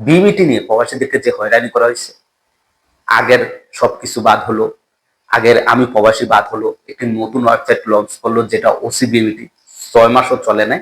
বিমিটি নিয়ে প্রবাসীদেরকে যে হয়রানি করা হয়েছে, আগের সবকিছু বাদ হলো, আগের আমি প্রবাসী বাদ হলো, একটি নতুন ওয়েবসাইট লঞ্চ করল যেটা ওসি বিমিটি ছয় মাসও চলে নাই।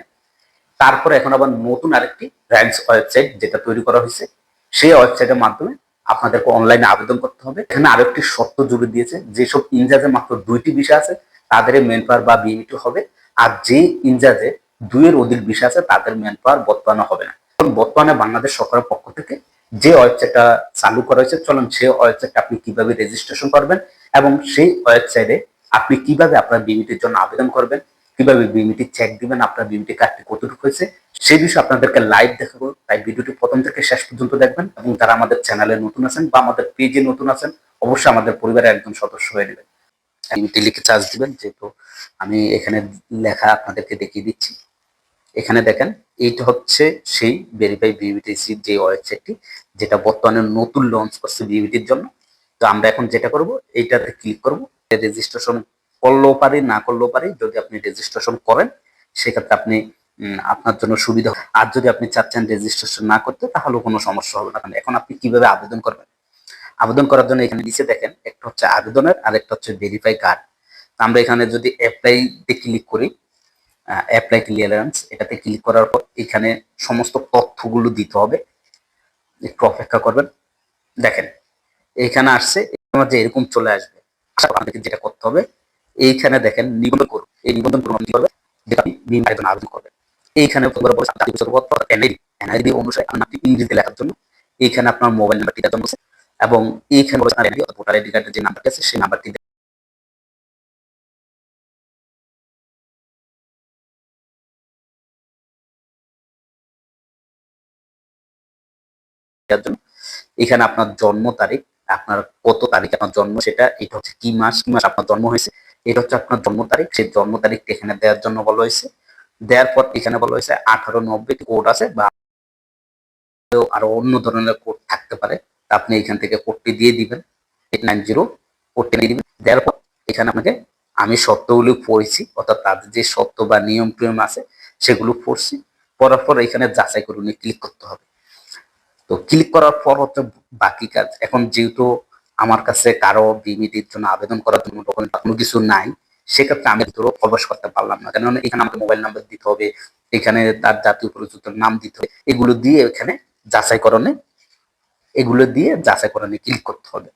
তারপরে এখন আবার নতুন আরেকটি র্যাঙ্কস ওয়েবসাইট যেটা তৈরি করা হয়েছে, সেই ওয়েবসাইটের মাধ্যমে আপনাদেরকে অনলাইনে আবেদন করতে হবে। এখানে আরও একটি শর্ত জুড়ে দিয়েছে, যেসব ইনজাজে মাত্র দুইটি বিষয় আছে, তাদের মেন পাওয়ার বা বিমিটি হবে, আর যে ইনজাজে দুইয়ের অধিক বিষয় আছে, তাদের মেন পাওয়ার বর্তমানে হবে না। বর্তমানে বাংলাদেশ সরকারের পক্ষ থেকে যে ওয়েবসাইটটা চালু করা হয়েছে, চলুন সেই ওয়েবসাইটটা আপনি কীভাবে রেজিস্ট্রেশন করবেন এবং সেই ওয়েবসাইটে আপনি কীভাবে আপনার বিমিটির জন্য আবেদন করবেন, কীভাবে বিমিটি চেক দিবেন, আপনার বিমিটি কার্ডটি কতটুকু হয়েছে, সেই বিষয়ে আপনাদেরকে লাইভ দেখাবো। তাই ভিডিওটি প্রথম থেকে শেষ পর্যন্ত দেখবেন এবং যারা আমাদের চ্যানেলে নতুন আছেন বা আমাদের পেজে নতুন আছেন, অবশ্যই আমাদের পরিবারের একজন সদস্য হয়ে নেবেন। বিমিটি লিখে চার্জ দিবেন, যেহেতু আমি এখানে লেখা আপনাদেরকে দেখিয়ে দিচ্ছি। এখানে দেখেন, এইটা হচ্ছে সেই ভেরিফাই বিবিটিসি যে ওয়েবসাইটটি যেটা বর্তমানে নতুন লঞ্চ করছে বিবিটির জন্য। তো আমরা এখন যেটা করব, এইটাতে ক্লিক করব। রেজিস্ট্রেশন করলেও পারি, না করলেও পারি, যদি আপনি রেজিস্ট্রেশন করেন, সেক্ষেত্রে আপনি আপনার জন্য সুবিধা আর যদি আপনি চাচ্ছেন রেজিস্ট্রেশন না করতে তাহলেও কোনো সমস্যা হবে না। এখন আপনি কীভাবে আবেদন করবেন? আবেদন করার জন্য এখানে নিচে দেখেন, একটা হচ্ছে আবেদনের আর একটা হচ্ছে ভেরিফাই কার্ড আমরা এখানে যদি অ্যাপ্লাই তে ক্লিক করি অ্যাপ্লাই ক্লিয়ারেন্স এটাতে ক্লিক করার পর এখানে সমস্ত তথ্যগুলো দিতে হবে। একটু অপেক্ষা করবেন। দেখেন এইখানে আসছে আমার যে এরকম চলে আসবে। আপনাদেরকে যেটা করতে হবে, এইখানে দেখেন নিবন্ধন করুন। এই নিবন্ধন করুন কি করবে যেটা আপনি আবেদন করবেন। এইখানে ইংরেজিতে লেখার জন্য। এইখানে আপনার মোবাইল নাম্বারটি জন্য এবং এইখানে ভোটার আইডি কার্ডের যে নাম্বারটি আছে, সেই নাম্বারটি জন্য। এখানে আপনার জন্ম তারিখ, আপনার কত তারিখ, আপনার জন্ম সেটা, এটা হচ্ছে কি মাস কি মাস আপনার জন্ম হয়েছে, এটা হচ্ছে আপনার জন্ম তারিখ, সেই জন্ম তারিখটা এখানে দেওয়ার জন্য বলা হয়েছে। দেওয়ার পর এখানে বলা হয়েছে আঠারো নব্বই কোড আছে বা আরও অন্য ধরনের কোড থাকতে পারে আপনি এখান থেকে কোডটি দিয়ে দিবেন এইট নাইন জিরো কোডটি দিয়ে দিবেন। দেওয়ার পর এখানে আপনাকে আমি শর্তগুলো পড়েছি, অর্থাৎ তাদের যে শর্ত বা নিয়ম টিয়ম আছে, সেগুলো পড়ছি। পড়ার পর এখানে যাচাই করুন ক্লিক করতে হবে। তো ক্লিক করার পর হচ্ছে বাকি কাজ। এখন যেহেতু আমার কাছে কারও বিমিটির জন্য আবেদন করার জন্য কোনো কিছু নাই, সেক্ষেত্রে আমি ভিতরে প্রবেশ করতে পারলাম না। কেননা এখানে আমাকে মোবাইল নাম্বার দিতে হবে, এখানে তার জাতীয় পরিচিত নাম দিতে হবে, এগুলো দিয়ে এখানে যাচাইকরণে, এগুলো দিয়ে যাচাইকরণে ক্লিক করতে হবে।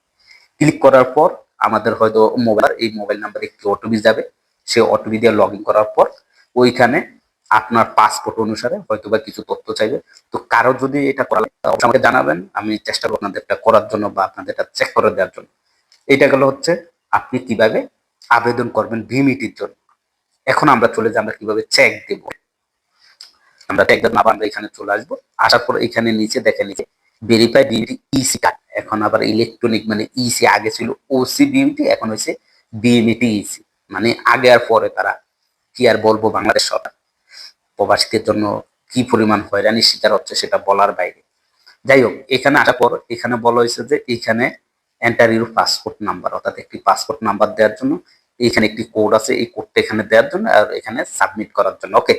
ক্লিক করার পর আমাদের হয়তো মোবাইল এই মোবাইল নাম্বারে একটি ওটিপি যাবে। সেই ওটিপি দিয়ে লগ করার পর ওইখানে আপনার পাসপোর্ট অনুসারে হয়তো বা কিছু তথ্য চাইবে। তো কারও যদি এটা করা আমাকে জানাবেন। আমি চেষ্টা করব আপনাদের এটা করার জন্য বা আপনাদের এটা চেক করে দেওয়ার জন্য। এটা গেল হচ্ছে, আপনি কীভাবে আবেদন করবেন ভিমিটির জন্য। এখন আমরা চলে যাই, আমরা কীভাবে চেক দেব। আমরা চেক দেব আমরা এখানে চলে আসব। আসার পর এখানে নিচে দেখে নিচে ভেরিফাই বিমিটি ইসি কার্ড এখন আবার ইলেকট্রনিক মানে ইসি আগে ছিল ওসি বিমিটি এখন হয়েছে বিমিটি ইসি মানে আগে আর পরে তারা কি আর বলব বাংলাদেশ সরকার। প্রবাসীদের জন্য কি পরিমাণ হয়রানি শিকার হচ্ছে সেটা বলার বাইরে। যাই হোক, এখানে আসার পর এখানে বলা হয়েছে যে এখানে এন্টার ইউর পাসপোর্ট নাম্বার অর্থাৎ একটি পাসপোর্ট নাম্বার দেওয়ার জন্য এখানে একটি কোড আছে, এই কোডটা এখানে দেওয়ার জন্য আর এখানে সাবমিট করার জন্য। ওকে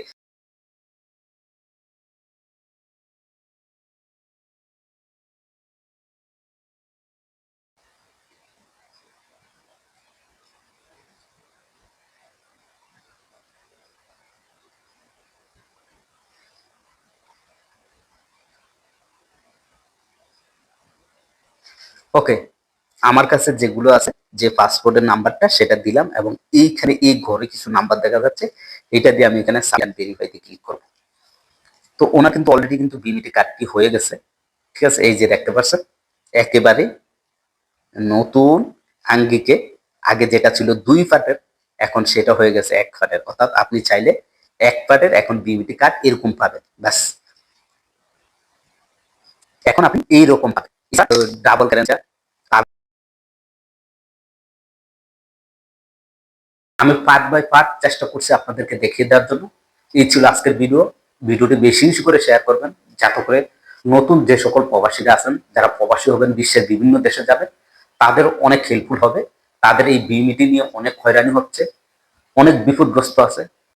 ওকে, আমার কাছে যেগুলো আছে, যে পাসপোর্টের নাম্বারটা, সেটা দিলাম এবং এইখানে এই ঘরে কিছু নাম্বার দেখা যাচ্ছে, এটা দিয়ে আমি এখানে সাইন ভেরিফাইতে ক্লিক করব। তো ওনার কিন্তু অলরেডি কিন্তু বিমিটি কার্ডটি হয়ে গেছে। ঠিক আছে, এই যে দেখতে পাচ্ছেন, একেবারে নতুন আঙ্গিকে, আগে যেটা ছিল দুই পাটের এখন সেটা হয়ে গেছে এক পাটের অর্থাৎ আপনি চাইলে এক পাটের এখন বিমিটি কার্ড এরকম পাবেন, ব্যাস। এখন আপনি এইরকম পাবেন। ডাবল কারেন্সার আমি পার্ট বাই পার্ট চেষ্টা করছি আপনাদেরকে দেখিয়ে দেওয়ার জন্য। এই ছিল আজকের ভিডিও ভিডিওটি বেশি বেশি করে শেয়ার করবেন, যাতে করে নতুন যে সকল প্রবাসীরা আছেন, যারা প্রবাসী হবেন, বিশ্বের বিভিন্ন দেশে যাবেন তাদের অনেক হেল্পফুল হবে। তাদের এই বিমিটি নিয়ে অনেক হয়রানি হচ্ছে, অনেক বিপদগ্রস্ত আছে।